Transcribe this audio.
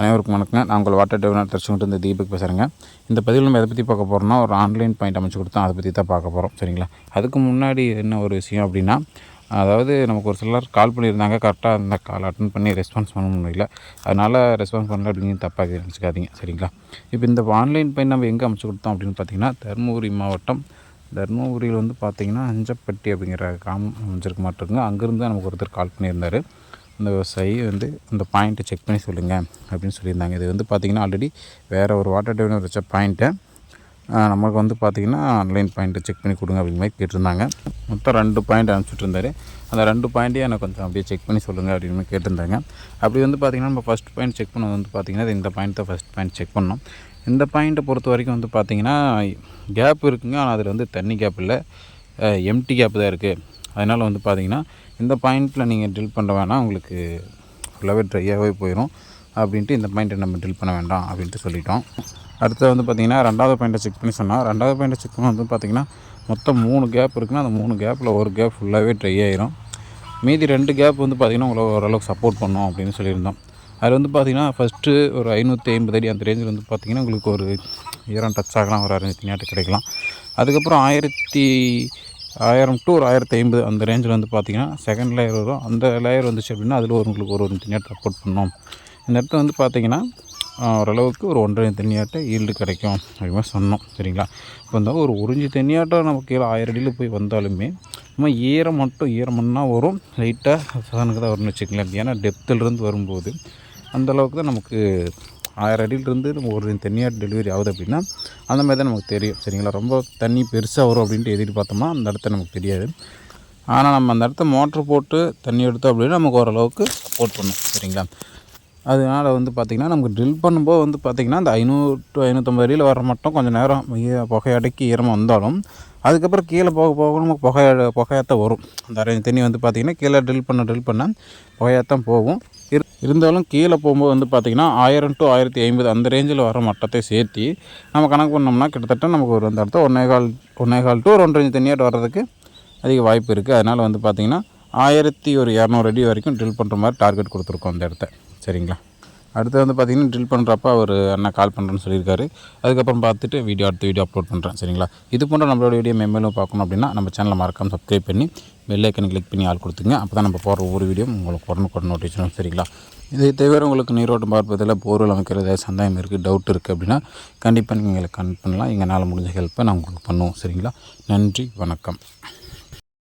அனைவருக்கும் வணக்கங்க. நான் உங்கள் வாட்டர் டெவலப் தரிசிக்கிட்டு இந்த தீபக் பேசுகிறேங்க இந்த பதிவில் நம்ம எதை பற்றி பார்க்க போகிறோம்னா ஒரு ஆன்லைன் பாயிண்ட் அமைச்சு கொடுத்தோம் அதை பற்றி தான் பார்க்க போகிறோம் சரிங்களா? அதுக்கு முன்னாடி என்ன ஒரு விஷயம் அப்படின்னா அதாவது நமக்கு ஒரு சிலர் கால் பண்ணியிருந்தாங்க. கரெக்டாக அந்த கால் அட்டன் பண்ணி ரெஸ்பான்ஸ் பண்ண முடியல. அதனால் ரெஸ்பான்ஸ் பண்ணல அப்படின்னு தப்பாக நினச்சிக்காதீங்க. சரிங்களா? இப்போ இந்த ஆன்லைன் பாயிண்ட் நம்ம எங்கே அமைச்சு கொடுத்தோம் அப்படின்னு பார்த்தீங்கன்னா தருமபுரி மாவட்டம். தருமபுரியில் வந்து பார்த்தீங்கன்னா அஞ்சப்பட்டி அப்படிங்கிற கிராமம் அமைச்சிருக்க மாட்டிருக்குங்க அங்கேருந்து நமக்கு ஒருத்தர் கால் பண்ணியிருந்தார். அந்த விவசாயி வந்து அந்த பாயிண்ட்டை செக் பண்ணி சொல்லுங்கள் அப்படின்னு சொல்லியிருந்தாங்க. இது வந்து பார்த்திங்கன்னா ஆல்ரெடி வேறு ஒரு வாட்டர் டெவலப் வச்ச பாயிண்ட்டை நமக்கு வந்து பார்த்திங்கன்னா ஆன்லைன் பாயிண்ட்டை செக் பண்ணி கொடுங்க அப்படிங்கிற மாதிரி கேட்டிருந்தாங்க. மொத்தம் ரெண்டு பாயிண்ட் அனுப்பிச்சிட்டு இருந்தார். அந்த ரெண்டு பாயிண்ட்டையும் எனக்கு கொஞ்சம் அப்படியே செக் பண்ணி சொல்லுங்கள் அப்படின்னு மாதிரி கேட்டிருந்தாங்க. அப்படி வந்து பார்த்திங்கன்னா நம்ம ஃபஸ்ட் பாயிண்ட் செக் பண்ணது வந்து பார்த்திங்கன்னா இந்த பாயிண்ட் தான் ஃபஸ்ட் பாயிண்ட் செக் பண்ணோம். இந்த பாயிண்ட்டை பொறுத்த வரைக்கும் வந்து பார்த்திங்கன்னா கேப் இருக்குங்க. ஆனால் அதில் வந்து தண்ணி கேப் இல்லை. எம்டி கேப் தான் இருக்குது அதனால் வந்து பார்த்திங்கன்னா இந்த பாயிண்ட்டில் நீங்கள் ட்ரில் பண்ண வேணாம் உங்களுக்கு ஃபுல்லாகவே ட்ரையாகவே போயிடும் அப்படின்ட்டு இந்த பாயிண்ட்டை நம்ம ட்ரில் பண்ண வேண்டாம் அப்படின்ட்டு சொல்லிட்டோம். அடுத்து வந்து பார்த்திங்கன்னா ரெண்டாவது பாயிண்ட்டை செக் பண்ணி சொன்னால் ரெண்டாவது பாயிண்ட்டை செக் பண்ண வந்து பார்த்திங்கன்னா மொத்தம் மூணு கேப் இருக்குன்னா அந்த மூணு கேப்பில் ஒரு கேப் ஃபுல்லாகவே ட்ரை ஆயிரும். மீதி ரெண்டு கேப் வந்து பார்த்திங்கன்னா உங்களை ஓரளவுக்கு சப்போர்ட் பண்ணும் அப்படின்னு சொல்லியிருந்தோம். அதில் வந்து பார்த்திங்கன்னா ஃபஸ்ட்டு ஒரு ஐநூற்றி ஐம்பது அடி அந்த ரேஞ்சில் வந்து பார்த்திங்கன்னா உங்களுக்கு ஒரு ஈரம் டச் ஆகலாம் ஒரு அரைஞ்சி நாட்டு கிடைக்கலாம். அதுக்கப்புறம் ஆயிரத்தி ஆயிரம் டு ஒரு ஆயிரத்தி ஐம்பது அந்த ரேஞ்சில் வந்து பார்த்திங்கன்னா செகண்ட் லேயர் வரும். அந்த லேயர் வந்துச்சு அப்படின்னா அதில் ஒரு உங்களுக்கு ஒரு ஒரு தனியாக சப்போர்ட் பண்ணோம். இந்த இடத்துல வந்து பார்த்திங்கன்னா ஓரளவுக்கு ஒரு ஒன்றரை தண்ணியாட்ட ஈல்டு கிடைக்கும். அப்படிமா சொன்னோம். சரிங்களா? இப்போ இந்த ஒரு உறிஞ்சி தண்ணியாட்டம் நமக்கு கீழே ஆயிரம் அடியில் போய் வந்தாலுமே நம்ம ஈரம் மட்டும் ஈரம்னா வரும். லைட்டாக சாதனுக்கு தான் வரும்னு வச்சுக்கலாம் ஏன்னா டெப்த்திலிருந்து வரும்போது அந்தளவுக்கு தான் நமக்கு ஆயிரம் அடியிலிருந்து நம்ம ஒரு தண்ணியாக டெலிவரி ஆகுது அப்படின்னா அந்த மாதிரி தான் நமக்கு தெரியும். சரிங்களா? ரொம்ப தண்ணி பெருசாக வரும் அப்படின்ட்டு எதிர்பார்த்தோம்னா அந்த இடத்த நமக்கு தெரியாது. ஆனால் நம்ம அந்த இடத்த மோட்ரு போட்டு தண்ணி எடுத்தோம் அப்படின்னா நமக்கு ஓரளவுக்கு சப்போர்ட் பண்ணும். சரிங்களா? அதனால் வந்து பார்த்திங்கன்னா நமக்கு ட்ரில் பண்ணும்போது வந்து பார்த்திங்கன்னா அந்த ஐநூறு டு ஐநூற்றம்பது அடியில் வர மட்டும் கொஞ்சம் நேரம் புகை அடக்கி ஈரமாக வந்தாலும் அதுக்கப்புறம் கீழே போக போக நமக்கு புகை புகையாத்தான் வரும். அந்த அரை தண்ணி வந்து பார்த்திங்கன்னா கீழே ட்ரில் பண்ண ட்ரில் பண்ணால் புகையாத்தான் போகும். இருந்தாலும் கீழே போகும்போது வந்து பார்த்திங்கன்னா ஆயிரம் டு ஆயிரத்தி ஐம்பது அந்த ரேஞ்சில் வர மட்டத்தை சேர்த்து நம்ம கணக்கு பண்ணோம்னா கிட்டத்தட்ட நமக்கு ஒரு அந்த இடத்த ஒன்றே கால் ஒன்றே கால் டு ஒரு ஒன்றரை தண்ணியாட்டு வர்றதுக்கு அதிக வாய்ப்பு இருக்குது அதனால் வந்து பார்த்திங்கன்னா ஆயிரத்தி ஒரு இரநூறு அடி வரைக்கும் ட்ரில் பண்ணுற மாதிரி டார்கெட் கொடுத்துருக்கோம் அந்த இடத்த. சரிங்களா? அடுத்து வந்து பார்த்திங்கன்னா ட்ரில் பண்ணுறப்ப அவர் அண்ணா கால் பண்ணுறேன்னு சொல்லியிருக்காரு. அதுக்கப்புறம் பார்த்துட்டு வீடியோ அடுத்த வீடியோ அப்லோட் பண்ணுறேன் சரிங்களா? இது போன்ற நம்மளோட வீடியோ மெமேலும் பார்க்கணும் அப்படின்னா நம்ம சேனலை மறக்காமல் சப்ஸ்கிரைப் பண்ணி பெல்லைக்கன் கிளிக் பண்ணி ஆள் கொடுத்துங்க. அப்போ தான் நம்ம போகிற ஒவ்வொரு வீடியோ உங்களுக்கு உடனுக்குடன் நோட்டிஃபிகேஷன் சரிங்களா? இதை தவிர உங்களுக்கு நீரோட்டம் பார்ப்பதில் போர்வெல் அமைக்கிறது சந்தேகம் இருக்குது டவுட் இருக்குது அப்படின்னா கண்டிப்பாக நீங்கள் எங்களை கனெக்ட் பண்ணலாம். எங்களால் முடிஞ்ச ஹெல்ப்பை நான் உங்களுக்கு பண்ணுவோம் சரிங்களா? நன்றி வணக்கம்.